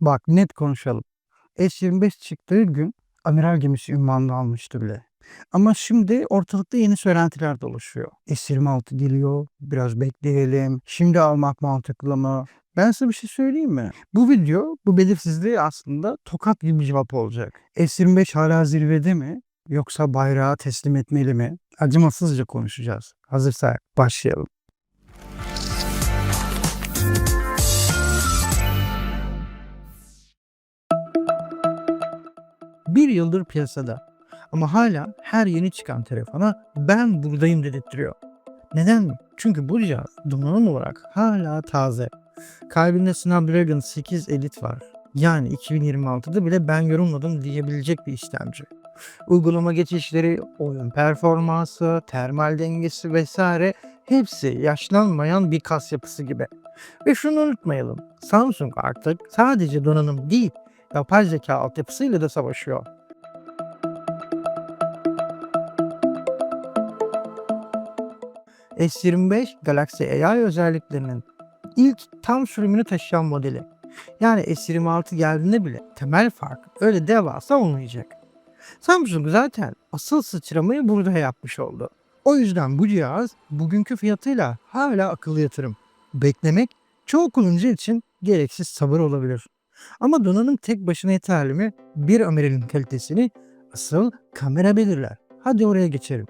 Bak net konuşalım. S-25 çıktığı gün amiral gemisi ünvanını almıştı bile. Ama şimdi ortalıkta yeni söylentiler dolaşıyor. S-26 geliyor, biraz bekleyelim, şimdi almak mantıklı mı? Ben size bir şey söyleyeyim mi? Bu video, bu belirsizliği aslında tokat gibi bir cevap olacak. S-25 hala zirvede mi? Yoksa bayrağı teslim etmeli mi? Acımasızca konuşacağız. Hazırsak başlayalım. Bir yıldır piyasada ama hala her yeni çıkan telefona ben buradayım dedirtiyor. Neden? Çünkü bu cihaz donanım olarak hala taze. Kalbinde Snapdragon 8 Elite var. Yani 2026'da bile ben yorumladım diyebilecek bir işlemci. Uygulama geçişleri, oyun performansı, termal dengesi vesaire hepsi yaşlanmayan bir kas yapısı gibi. Ve şunu unutmayalım. Samsung artık sadece donanım değil, yapay zeka altyapısıyla da savaşıyor. S25 Galaxy AI özelliklerinin ilk tam sürümünü taşıyan modeli. Yani S26 geldiğinde bile temel fark öyle devasa olmayacak. Samsung zaten asıl sıçramayı burada yapmış oldu. O yüzden bu cihaz bugünkü fiyatıyla hala akıllı yatırım. Beklemek çoğu kullanıcı için gereksiz sabır olabilir. Ama donanım tek başına yeterli mi? Bir amiralin kalitesini asıl kamera belirler. Hadi oraya geçelim.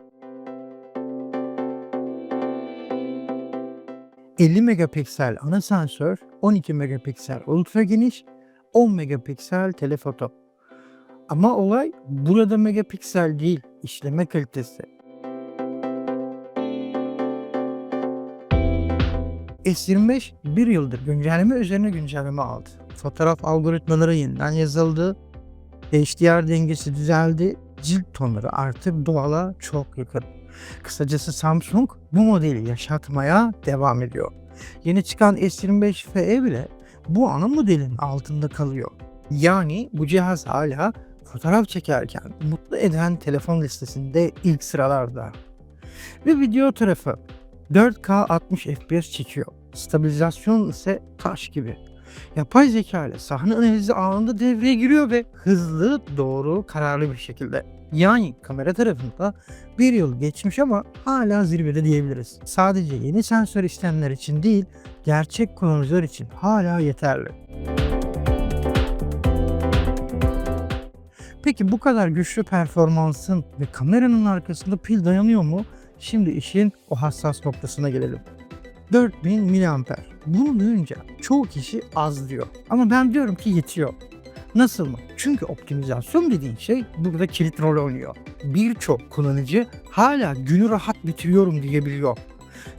50 megapiksel ana sensör, 12 megapiksel ultra geniş, 10 megapiksel telefoto. Ama olay burada megapiksel değil, işleme kalitesi. S25 bir yıldır güncelleme üzerine güncelleme aldı. Fotoğraf algoritmaları yeniden yazıldı. HDR dengesi düzeldi. Cilt tonları artık doğala çok yakın. Kısacası Samsung bu modeli yaşatmaya devam ediyor. Yeni çıkan S25 FE bile bu ana modelin altında kalıyor. Yani bu cihaz hala fotoğraf çekerken mutlu eden telefon listesinde ilk sıralarda. Ve video tarafı 4K 60 FPS çekiyor. Stabilizasyon ise taş gibi. Yapay zeka ile sahne analizi anında devreye giriyor ve hızlı, doğru, kararlı bir şekilde. Yani kamera tarafında bir yıl geçmiş ama hala zirvede diyebiliriz. Sadece yeni sensör isteyenler için değil, gerçek kullanıcılar için hala yeterli. Peki bu kadar güçlü performansın ve kameranın arkasında pil dayanıyor mu? Şimdi işin o hassas noktasına gelelim. 4000 mAh. Bunu duyunca çoğu kişi az diyor. Ama ben diyorum ki yetiyor. Nasıl mı? Çünkü optimizasyon dediğin şey burada kilit rol oynuyor. Birçok kullanıcı hala günü rahat bitiriyorum diyebiliyor.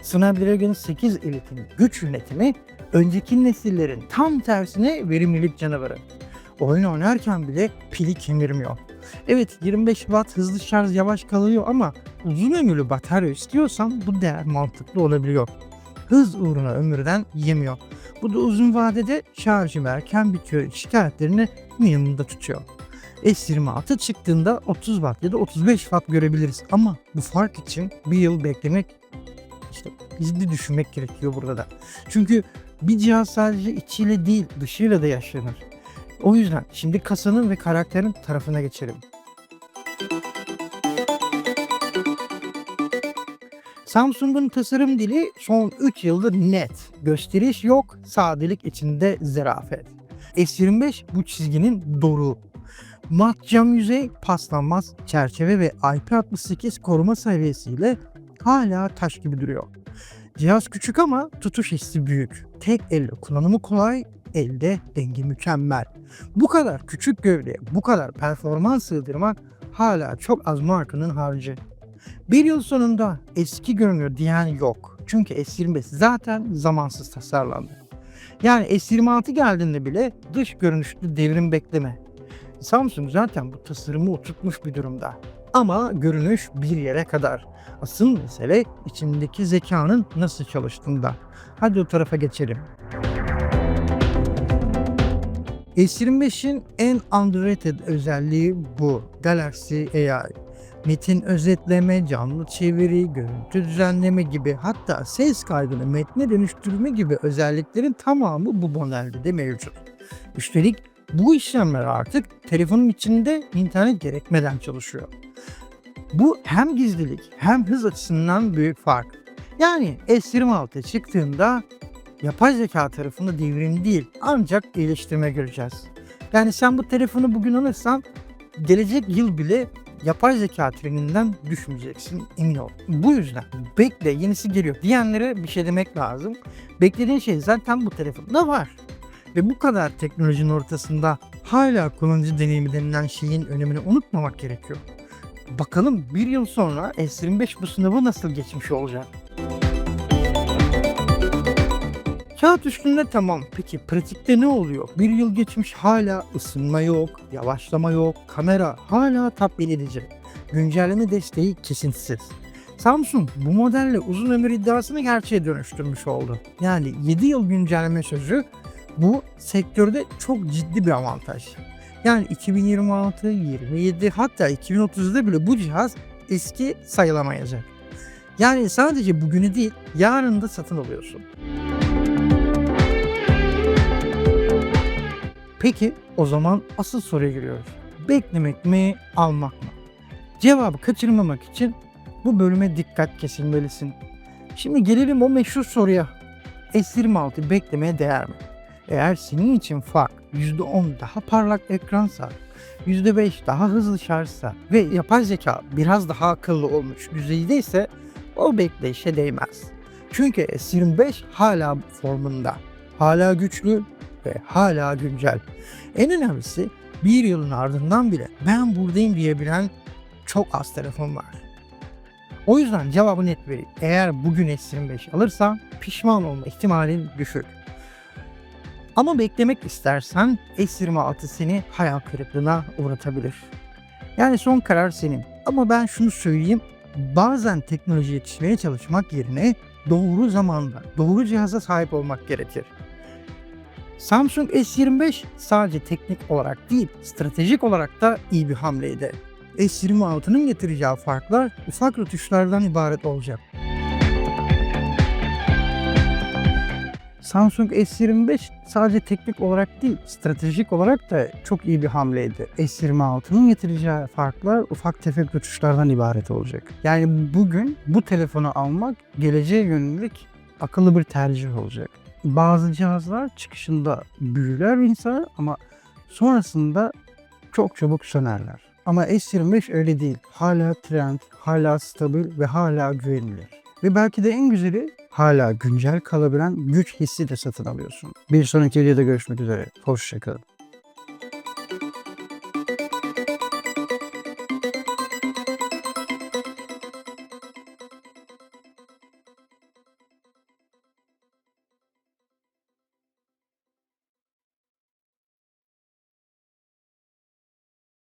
Snapdragon 8 Elite'in güç yönetimi önceki nesillerin tam tersine verimlilik canavarı. Oyun oynarken bile pili kemirmiyor. Evet 25 watt hızlı şarj yavaş kalıyor ama uzun ömürlü batarya istiyorsan bu değer mantıklı olabiliyor. Hız uğruna ömürden yemiyor. Bu da uzun vadede şarjı erken bitiyor şikayetlerini minimumda tutuyor. S26 çıktığında 30 watt ya da 35 watt görebiliriz ama bu fark için bir yıl beklemek işte ciddi düşünmek gerekiyor burada da. Çünkü bir cihaz sadece içiyle değil dışıyla da yaşlanır. O yüzden şimdi kasanın ve karakterin tarafına geçelim. Samsung'un tasarım dili son 3 yıldır net. Gösteriş yok, sadelik içinde zerafet. S25 bu çizginin doru. Mat cam yüzey, paslanmaz çerçeve ve IP68 koruma seviyesiyle hala taş gibi duruyor. Cihaz küçük ama tutuş hissi büyük. Tek elle kullanımı kolay, elde denge mükemmel. Bu kadar küçük gövdeye bu kadar performans sığdırmak hala çok az markanın harcı. Bir yıl sonunda eski görünüyor diyen yok. Çünkü S25 zaten zamansız tasarlandı. Yani S26 geldiğinde bile dış görünüşlü devrim bekleme. Samsung zaten bu tasarımı oturtmuş bir durumda. Ama görünüş bir yere kadar. Asıl mesele içindeki zekanın nasıl çalıştığında. Hadi o tarafa geçelim. S25'in en underrated özelliği bu. Galaxy AI. Metin özetleme, canlı çeviri, görüntü düzenleme gibi hatta ses kaydını metne dönüştürme gibi özelliklerin tamamı bu modelde de mevcut. Üstelik bu işlemler artık telefonun içinde internet gerekmeden çalışıyor. Bu hem gizlilik hem hız açısından büyük fark. Yani S26 çıktığında yapay zeka tarafında devrim değil ancak geliştirme göreceğiz. Yani sen bu telefonu bugün alırsan gelecek yıl bile yapay zeka treninden düşmeyeceksin emin ol. Bu yüzden bekle yenisi geliyor diyenlere bir şey demek lazım. Beklediğin şey zaten bu telefonda var. Ve bu kadar teknolojinin ortasında hala kullanıcı deneyimi denilen şeyin önemini unutmamak gerekiyor. Bakalım bir yıl sonra S25 bu sınavı nasıl geçmiş olacak? Kağıt üstünde tamam. Peki pratikte ne oluyor? Bir yıl geçmiş hala ısınma yok, yavaşlama yok, kamera hala tatmin edici. Güncelleme desteği kesintisiz. Samsung bu modelle uzun ömür iddiasını gerçeğe dönüştürmüş oldu. Yani 7 yıl güncelleme sözü bu sektörde çok ciddi bir avantaj. Yani 2026, 27 hatta 2030'da bile bu cihaz eski sayılamayacak. Yani sadece bugünü değil yarın da satın alıyorsun. Peki o zaman asıl soruya giriyoruz. Beklemek mi, almak mı? Cevabı kaçırmamak için bu bölüme dikkat kesilmelisin. Şimdi gelelim o meşhur soruya. S26 beklemeye değer mi? Eğer senin için fark %10 daha parlak ekransa, %5 daha hızlı şarjsa ve yapay zeka biraz daha akıllı olmuş düzeyde ise o bekleyişe değmez. Çünkü S25 hala formunda, hala güçlü ve hala güncel. En önemlisi bir yılın ardından bile ben buradayım diyebilen çok az telefon var. O yüzden cevabı net vereyim. Eğer bugün S25 alırsan pişman olma ihtimalin düşük. Ama beklemek istersen S26 seni hayal kırıklığına uğratabilir. Yani son karar senin. Ama ben şunu söyleyeyim. Bazen teknoloji yetişmeye çalışmak yerine doğru zamanda, doğru cihaza sahip olmak gerekir. Samsung S25 sadece teknik olarak değil, stratejik olarak da iyi bir hamleydi. S26'nın getireceği farklar ufak rötuşlardan ibaret olacak. Samsung S25 sadece teknik olarak değil, stratejik olarak da çok iyi bir hamleydi. S26'nın getireceği farklar ufak tefek rötuşlardan ibaret olacak. Yani bugün bu telefonu almak geleceğe yönelik akıllı bir tercih olacak. Bazı cihazlar çıkışında büyüler insanı ama sonrasında çok çabuk sönerler. Ama S25 öyle değil. Hala trend, hala stabil ve hala güvenilir. Ve belki de en güzeli hala güncel kalabilen güç hissi de satın alıyorsun. Bir sonraki videoda görüşmek üzere. Hoşçakalın.